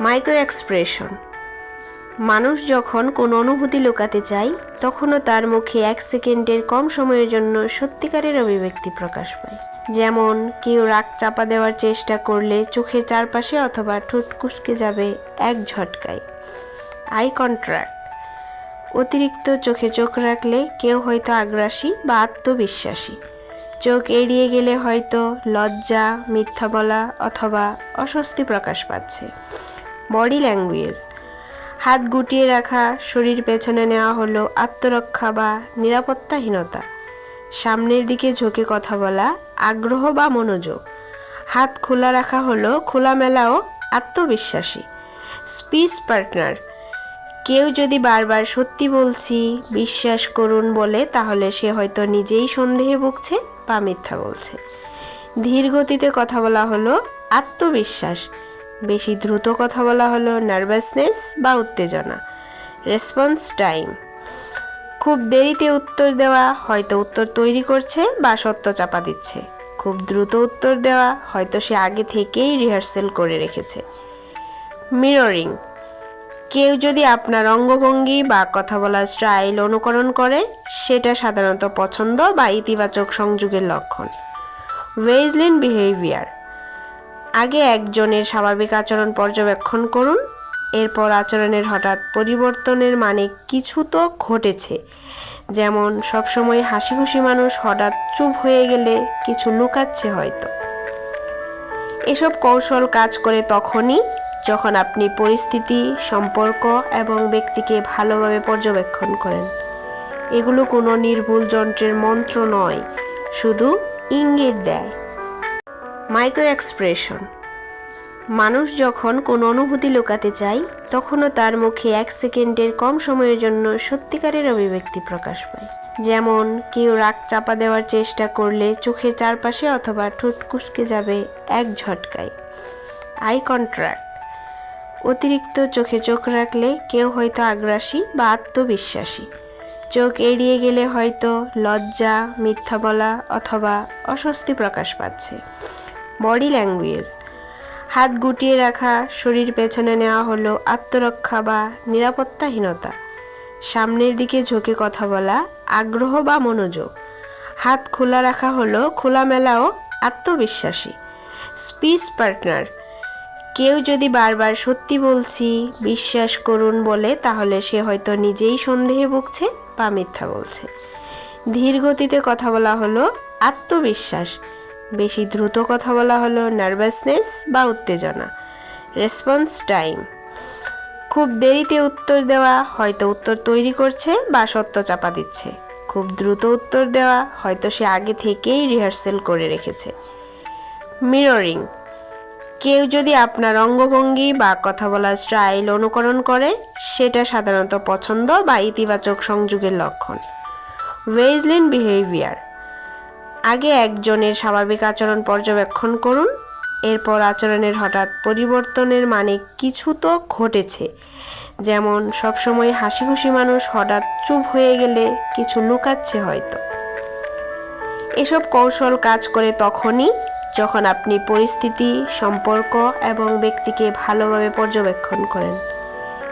Micro expression. মানুষ যখন কোনো অনুভূতি লুকাতে চায়, তখনও তার মুখে এক সেকেন্ডের কম সময়ের জন্য সত্যিকারের অভিব্যক্তি প্রকাশ পায়। যেমন, কেউ রাগ চাপা দেওয়ার চেষ্টা করলে চোখের চারপাশে অথবা ঠোঁট কুসকে যাবে এক ঝটকায়। Eye contact. অতিরিক্ত চোখে চোখ রাখলে কেউ হয়তো আগ্রাসী বা আত্মবিশ্বাসী। চোখ এড়িয়ে গেলে হয়তো লজ্জা, মিথ্যা বলা অথবা অস্বস্তি প্রকাশ পাচ্ছে। Body language. হাত গুটিয়ে রাখা, শরীর পেছনে নেওয়া হলো আত্মরক্ষা বা নিরাপত্তাহীনতা। সামনের দিকে ঝুঁকে কথা বলা, আগ্রহ বা মনোযোগ। হাত খোলা রাখা হলো খোলামেলা ও আত্মবিশ্বাসী। Speech partner. কেউ যদি বারবার সত্যি বলছি, বিশ্বাস করুন বলে, তাহলে সে হয়তো নিজেই সন্দেহে ভুগছে বা মিথ্যা বলছে। ধীর গতিতে কথা বলা হলো আত্মবিশ্বাস। বেশি দ্রুত কথা বলা হলো নার্ভাসনেস বা উত্তেজনা। রেসপন্স টাইম খুব দেরিতে উত্তর দেওয়া হয়তো উত্তর তৈরি করছে বা সত্য চাপা দিচ্ছে। খুব দ্রুত উত্তর দেওয়া হয়তো সে আগে থেকেই রিহার্সেল করে রেখেছে। মিররিং কেউ যদি আপনার অঙ্গভঙ্গি বা কথা বলার স্টাইল অনুকরণ করে, সেটা সাধারণত পছন্দ বা ইতিবাচক সংযোগের লক্ষণ। ওয়েজলিন বিহেভিয়ার আগে একজনের স্বাভাবিক আচরণ পর্যবেক্ষণ করুন। এরপর আচরণের হঠাৎ পরিবর্তনের মানে কিছু তো ঘটেছে। যেমন, সবসময় হাসি খুশি মানুষ হঠাৎ চুপ হয়ে গেলে কিছু লুকাচ্ছে হয়তো। এসব কৌশল কাজ করে তখনই যখন আপনি পরিস্থিতি, সম্পর্ক এবং ব্যক্তিকে ভালোভাবে পর্যবেক্ষণ করেন। এগুলো কোনো নির্ভুল যন্ত্রের মন্ত্র নয়, শুধু ইঙ্গিত দেয়। মাইক্রো এক্সপ্রেশন মানুষ যখন কোনো অনুভূতি লুকাতে চায়, তখনও তার মুখে এক সেকেন্ডের কম সময়ের জন্য সত্যিকারের অভিব্যক্তি প্রকাশ পায়। যেমন, কেউ রাগ চাপা দেওয়ার চেষ্টা করলে চোখের চারপাশে অথবা ঠোঁট কুসকে যাবে এক ঝটকায়। Eye contact. অতিরিক্ত চোখে চোখ রাখলে কেউ হয়তো আগ্রাসী বা আত্মবিশ্বাসী। চোখ এড়িয়ে গেলে হয়তো লজ্জা, মিথ্যা বলা অথবা অস্বস্তি প্রকাশ পাচ্ছে। Body language. হাত গুটিয়ে রাখা, শরীর পেছনে নেওয়া হলো আত্মরক্ষা বা নিরাপত্তাহীনতা। সামনের দিকে ঝুঁকে কথা বলা, আগ্রহ বা মনোযোগ। হাত খোলা রাখা হলো খোলামেলা ও আত্মবিশ্বাসী। Speech partner. কেউ যদি বারবার সত্যি বলছি, বিশ্বাস করুন বলে, তাহলে সে হয়তো নিজেই সন্দেহে ভুগছে বা মিথ্যা বলছে। ধীর গতিতে কথা বলা হলো আত্মবিশ্বাস। বেশি দ্রুত কথা বলা হলো নার্ভাসনেস বা উত্তেজনা। রেসপন্স টাইম খুব দেরিতে উত্তর দেওয়া হয়তো উত্তর তৈরি করছে বা সত্য চাপা দিচ্ছে। খুব দ্রুত উত্তর দেওয়া হয়তো সে আগে থেকেই রিহার্সেল করে রেখেছে। মিররিং কেউ যদি আপনার অঙ্গভঙ্গি বা কথা বলার স্টাইল অনুকরণ করে, সেটা সাধারণত পছন্দ বা ইতিবাচক সংযোগের লক্ষণ। ওয়েজলিন বিহেভিয়ার আগে একজনের স্বাভাবিক আচরণ পর্যবেক্ষণ করুন। এরপর আচরণের হঠাৎ পরিবর্তনের মানে কিছু তো ঘটেছে। যেমন, সবসময় হাসি খুশি মানুষ হঠাৎ চুপ হয়ে গেলে কিছু লুকাচ্ছে হয়তো। এসব কৌশল কাজ করে তখনই যখন আপনি পরিস্থিতি, সম্পর্ক এবং ব্যক্তিকে ভালোভাবে পর্যবেক্ষণ করেন।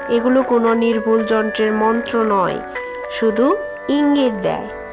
এগুলো কোনো নির্ভুল যন্ত্রের মন্ত্র নয়, শুধু ইঙ্গিত দেয়।